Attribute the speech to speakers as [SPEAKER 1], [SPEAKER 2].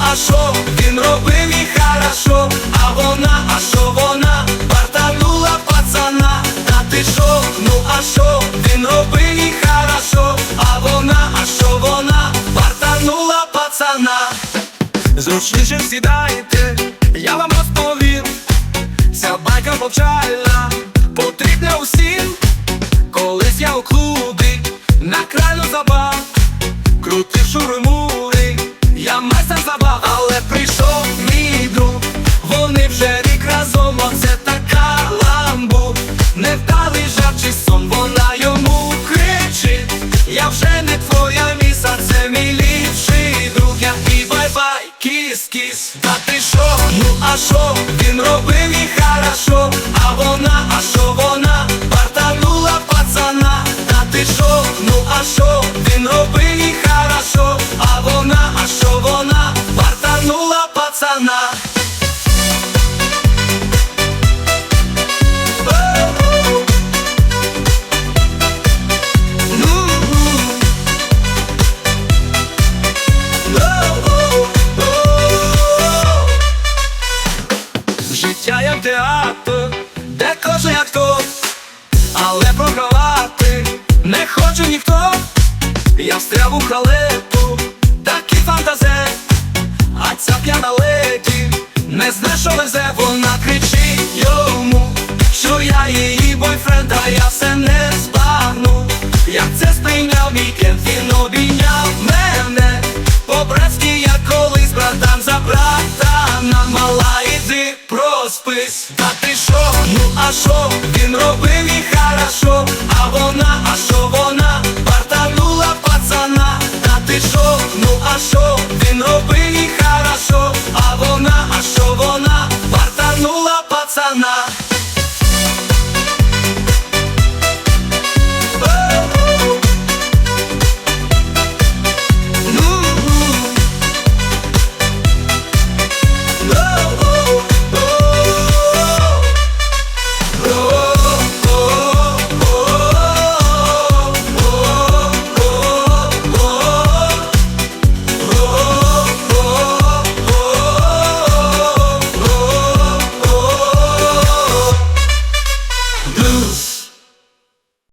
[SPEAKER 1] а що він робив і хорошо, а вона, а що вона? Бартанула пацана, та ти шо, ну а що він робив і хорошо, а вона, а що вона? Бартанула пацана. Зручніше сідайте, я вам розповім. Ця байка повчальна, шо, ну а шо, він робив їй хорошо. А вона, а що вона, бартанула пацана. Та ти шо, ну а шо, він робив їй хорошо. А вона, а що вона, бартанула пацана театр, де кожен актор, але програвати не хоче ніхто. Я встряв у халепу, такий фантазе, а ця п'яна леді не зна, що везе, вона кричить йому, що я її бойфренд, а я все не збагну. Як це сприйняв мій кент, він обійняв мене По-братськи я колись братан за проспись, та ти шо, ну а шо, він робив і хорошо, а вона, а що вона, бартанула пацана, та ти шо, ну а шо, він робив і хорошо, а вона, а що вона, бартанула пацана